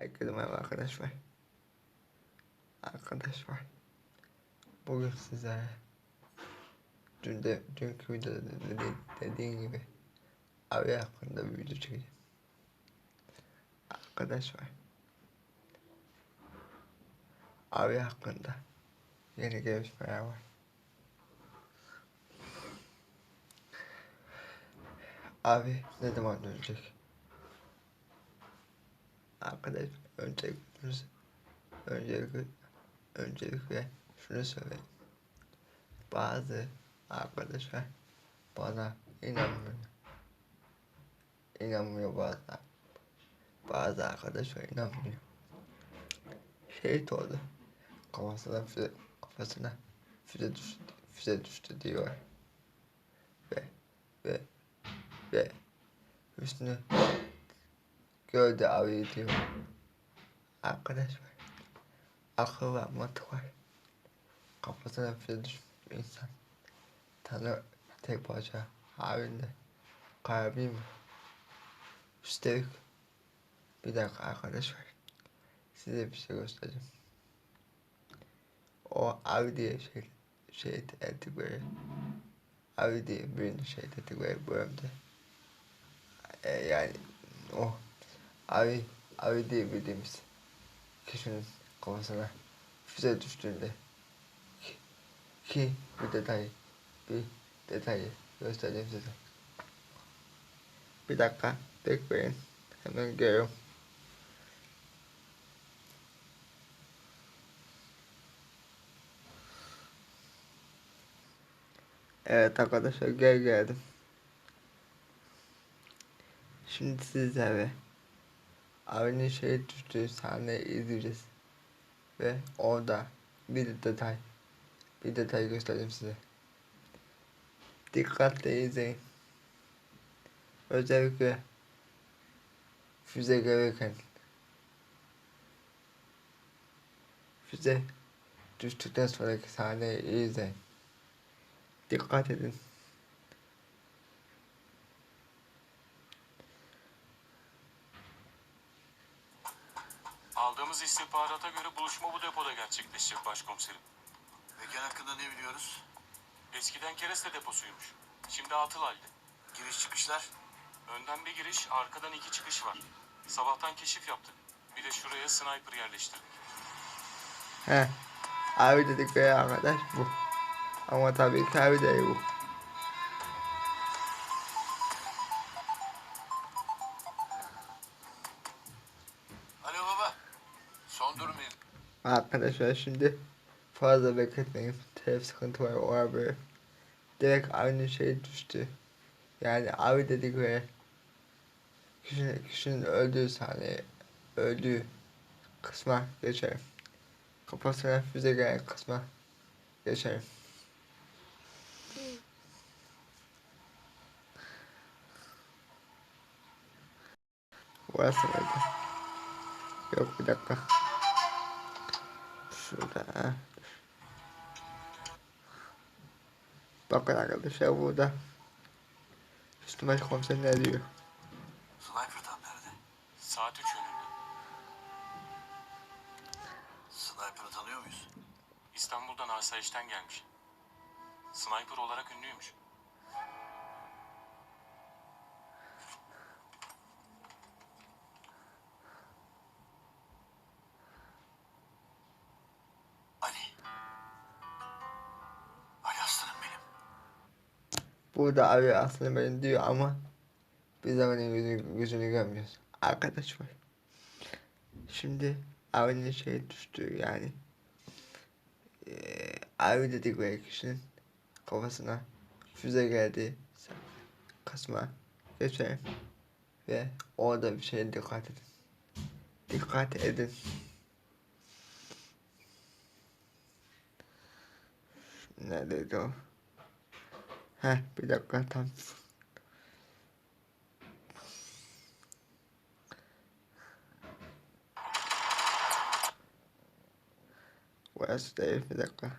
Herkese merhaba arkadaşlar. Arkadaşlar. Bugün size dün de dünkü videoda dedi, dediğim gibi abi hakkında bir video çekeceğim. Arkadaşlar. Abi hakkında yeni gelişmeler var. Abi ne zaman dönecek? Arkadaş öncelikle öncelikle öncelikle şunu söyleyeyim. Bazı arkadaşlar bana inanmıyor. İnanmıyor bazı. Bazı arkadaşlar inanmıyor. Şehit oldu. Kafasına füze, kafasına füze düştü, füze düştü diyor. Ve ve ve üstüne Gövde abi diyor. Arkadaşlar. Akıl var, mantık var. Kafasına düşmüş bir insan. Tanrı tek parça halinde. Kalbi mi? Üstelik bir dakika arkadaşlar. Size bir şey göstereceğim. O abi diye şey, şey ettik böyle. Abi diye birini şey ettik böyle bölümde. E, yani o Abi, abi diye bildiğimiz kişinin kafasına füze düştüğünde ki, ki bir detay, bir detayı göstereyim size. Bir dakika bekleyin. Hemen geliyorum. Evet arkadaşlar gel geldim. Şimdi sizlere abinin şeye düştüğü sahneyi izleyeceğiz. Ve orada bir detay, bir detay göstereyim size. Dikkatle izleyin. Özellikle füze gelirken füze düştükten sonraki sahneyi izleyin. Dikkat edin. Aldığımız istihbarata göre buluşma bu gerçekleşecek başkomiserim. Mekan hakkında ne biliyoruz? Eskiden kereste deposuymuş. Şimdi atıl halde. Giriş çıkışlar? Önden bir giriş, arkadan iki çıkış var. Sabahtan keşif yaptık. Bir de şuraya sniper yerleştirdik. He. Abi dedikleri arkadaş bu. Ama tabii ki abi değil bu. Arkadaşlar şimdi fazla bekletmeyin. Telef sıkıntı var o. Direkt aynı şey düştü. Yani abi dedikleri kişinin, kişinin öldüğü sahne öldüğü kısma geçelim. Kafasına füze gelen kısma geçelim. Burası mıydı? Yok bir dakika. Şurada. Bakın arkadaşlar burada. Üstüme komiser ne diyor? Sniper tam nerede? Saat üç yönünde. Sniper'ı tanıyor muyuz? İstanbul'dan asayişten gelmiş. Sniper olarak ünlüymüş. Burada abi aslında benim diyor ama biz abinin yüzünü, yüzünü görmüyoruz. Arkadaşlar. Şimdi abinin şey düştü yani. Ee, abi dedikleri kişinin kafasına füze geldi. Kısma geçelim. Ve orada bir şeye dikkat edin. Dikkat edin. Neredeydi o? Heh bir dakika tam. Burası değil bir dakika.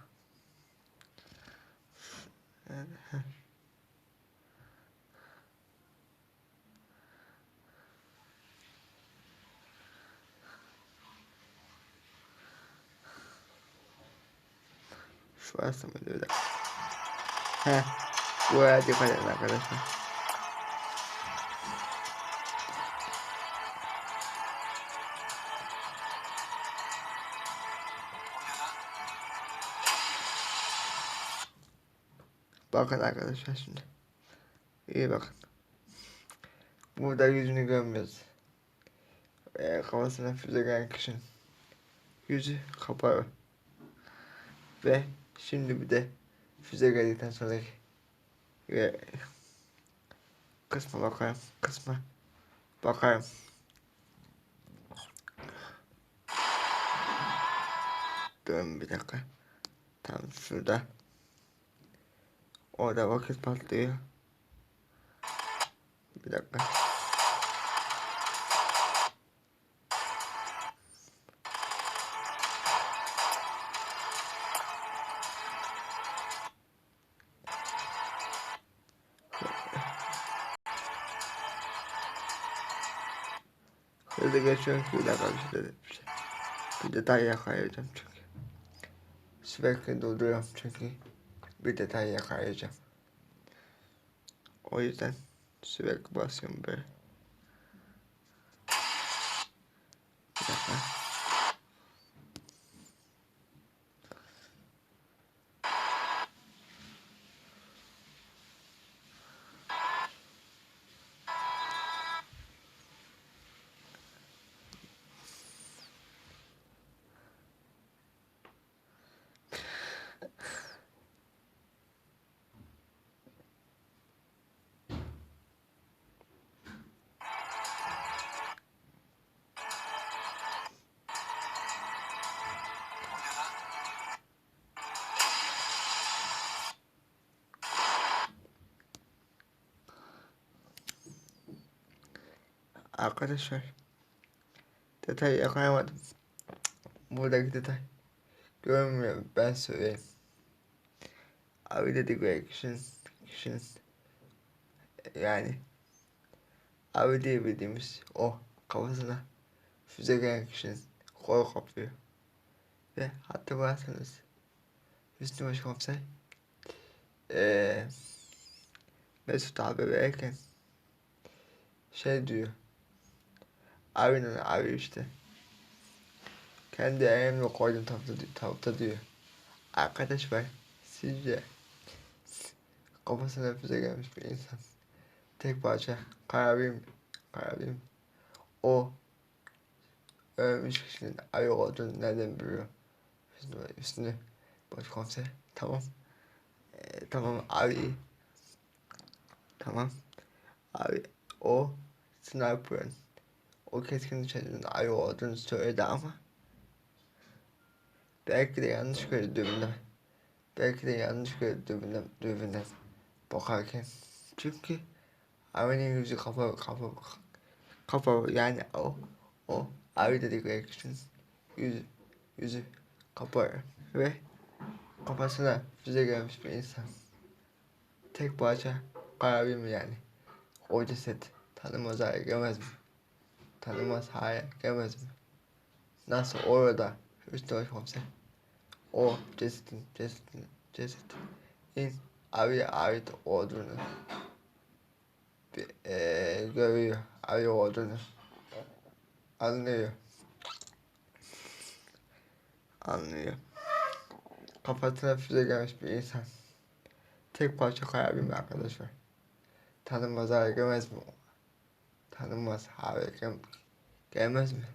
Şurası mıydı bir dakika. Heh. Buraya dikkat edin arkadaşlar. O ne lan? Bakın arkadaşlar şimdi. İyi bakın. Burada yüzünü görmüyoruz. Ee, kafasına füze gelen kişinin yüzü kapalı. Ve şimdi bir de füze geldikten sonraki ve kısma bakarım. Kısma. Dön bir dakika. Tam şurada. Orada vakit patlıyor. Bir dakika. Hızlı geçiyorum bir dakika bir şey dedim. Bir, şey. bir detay yakalayacağım çünkü. Sürekli durduruyorum çünkü bir detay yakalayacağım. O yüzden sürekli basıyorum böyle. Arkadaşlar detayı yakalayamadım. Buradaki detay görünmüyor ben söyleyeyim. Abi dedik ve kişinin yani abi diye bildiğimiz o kafasına füze gelen kişinin kol kaplıyor. Ve hatırlarsanız Hüsnü Başkomiser eee Mesut abi verirken şey diyor Abinin abi işte. Kendi elimle koydum tavta, tavta diyor. Arkadaş var. Sizce? Kafasına füze gelmiş bir insan. Tek parça karabim karabim. O ölmüş kişinin ayı olduğunu nereden biliyor? Üstüne, üstüne. Başkomiser tamam. Ee, tamam abi. Tamam. Abi o sniper'ın o keskin nişancının ayı olduğunu söyledi ama. Belki de yanlış gördü dürbünden belki de yanlış gördü dürbünden, dürbünden bakarken. Çünkü abinin yüzü kafa kafa kafa yani o o abi dedikleri kişinin yüzü yüzü kapalı ve kafasına füze gelmiş bir insan. Tek parça karabim yani? O ceset tanımaz hale gelmez mi? Tanımaz hale gelmez mi? Nasıl orada üstü başkomiser o cesetin cesetin cesetin abiye ait olduğunu bir, eee, görüyor. Abi olduğunu anlıyor. Anlıyor. Kafasına füze gelmiş bir insan. Tek parça karabim arkadaşlar tanınmaz hale gelmez mi? Tanınmaz hale gel gelmez mi?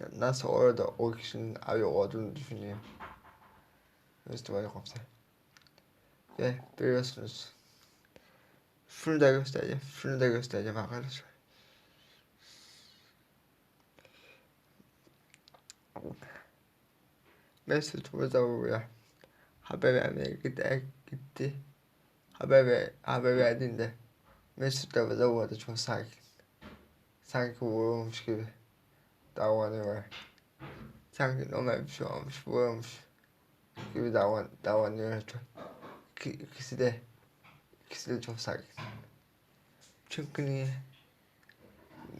Ya nasıl orada o kişinin abi olduğunu düşünüyor. Müslüman komiser. Ve biliyorsunuz. Şunu da göstereceğim. Şunu da göstereceğim arkadaşlar. Mesut buraya haber vermeye gider gitti. Haber ver, haber verdiğinde Mesut da burada burada çok sakin. Sanki vurulmuş gibi davranıyor. Sanki normal bir şey olmuş, vurulmuş gibi davran, davranıyor. Çok. İki, ikisi de ikisi de çok sakin. Çünkü niye?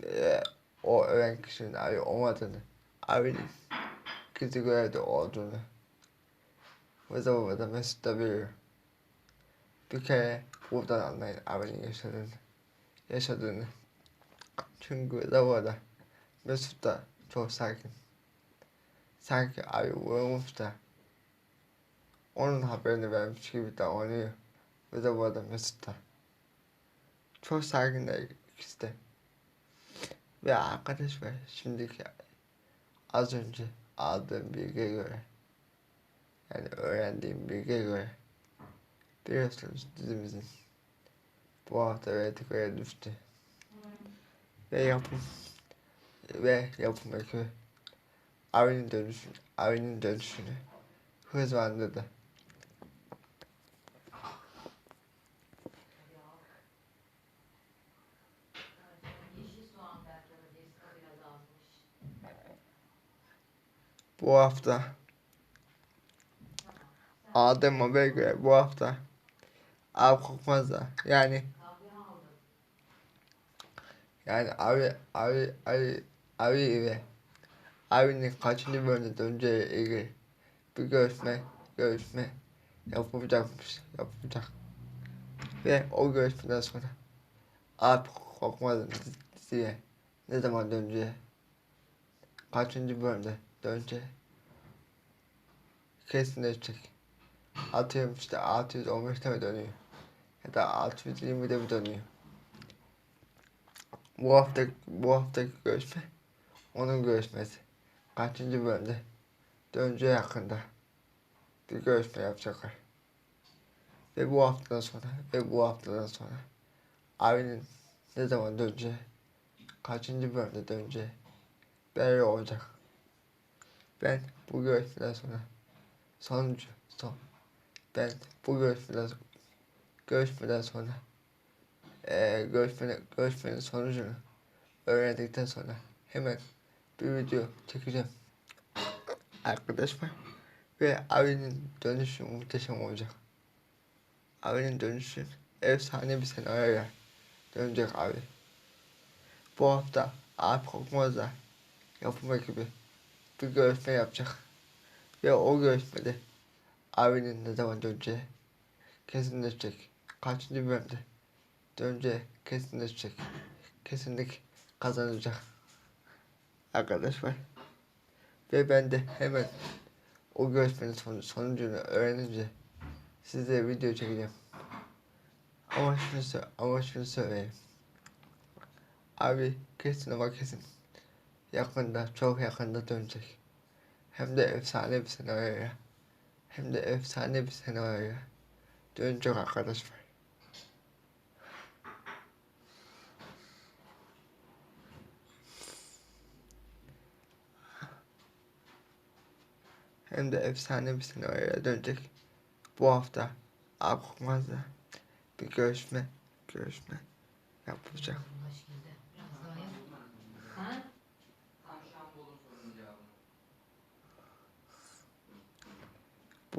Ee, o ölen kişinin abi olmadığını, abinin gizli görevde olduğunu Rıza Baba da Mesut da biliyor. Bir kere buradan anlayın abinin yaşadığını. Yaşadığını. Çünkü Rıza Baba da Mesut da çok sakin. Sanki abi vurulmuş da onun haberini vermiş gibi davranıyor. Rıza Baba da Mesut da. Çok sakinler ikisi de. Ve arkadaş var şimdiki az önce aldığım bilgiye göre yani öğrendiğim bilgiye göre biliyorsunuz dizimizin bu hafta reytinglere düştü. Ve yapım ve yapım ekibi Avi'nin dönüşünü, Avi'nin dönüşünü hızlandırdı. Bu hafta Adem Haber'e göre bu hafta Abi Korkmaz'da yani Kahve aldım. Yani abi abi abi abi ve abinin kaçıncı bölümde döneceği ilgili bir görüşme görüşme yapılacakmış yapılacak ve o görüşmeden sonra abi korkmadan diziye ne zaman döneceği kaçıncı bölümde döneceği kesinleşecek. Atıyorum işte 615'te mi dönüyor ya da 620'de mi dönüyor. Bu hafta bu haftaki görüşme onun görüşmesi. Kaçıncı bölümde döneceği hakkında bir görüşme yapacaklar. Ve bu haftadan sonra ve bu haftadan sonra abinin ne zaman döneceği, kaçıncı bölümde döneceği belli olacak. Ben bu görüşmeden sonra sonucu son ben bu görüşmeden görüşmeden sonra eee görüşmenin, görüşmenin sonucunu öğrendikten sonra hemen bir video çekeceğim. Arkadaşlar ve abinin dönüşü muhteşem olacak. Abinin dönüşü efsane bir senaryoya dönecek abi. Bu hafta abi Korkmaz'la yapım ekibi bir görüşme yapacak. Ve o görüşmede abinin ne zaman döneceği kesinleşecek. Kaçıncı bölümde döneceği kesinleşecek. Kesinlik kazanacak. Arkadaşlar. Ve ben de hemen o görüşmenin son, sonucunu öğrenince size video çekeceğim. Ama şunu, ama şunu söyleyeyim. Abi kesin ama kesin. Yakında, çok yakında dönecek. Hem de efsane bir senaryoya. Hem de efsane bir senaryoya. Dönecek arkadaşlar. Hem de efsane bir senaryoya dönecek. Bu hafta Akokmaz'da bir görüşme, görüşme yapılacak.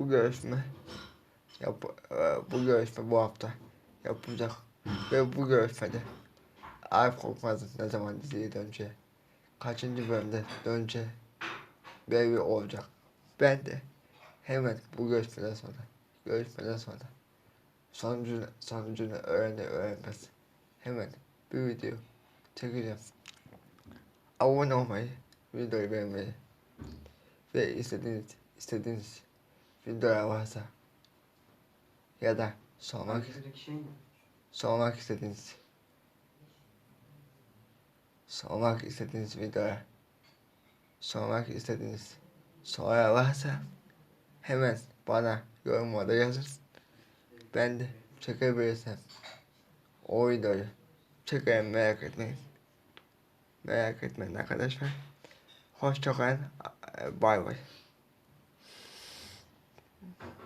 Bu görüşme yap, e, bu görüşme bu hafta yapılacak ve bu görüşmede Arif Korkmaz'ın ne zaman diziye döneceği, kaçıncı bölümde döneceği belli olacak. Ben de hemen bu görüşmeden sonra, görüşmeden sonra sonucunu, sonucunu öğrenir öğrenmez hemen bir video çekeceğim. Abone olmayı, videoyu beğenmeyi ve istediğiniz, istediğiniz videolar varsa ya da sormak, sormak istediğiniz sormak istediğiniz videolar sormak istediğiniz sorular varsa hemen bana yorumlarda yazın. Ben de çekebilirsem o videoyu çekerim merak etmeyin. Merak etmeyin arkadaşlar. Hoşçakalın. Bay bay. Mm-hmm.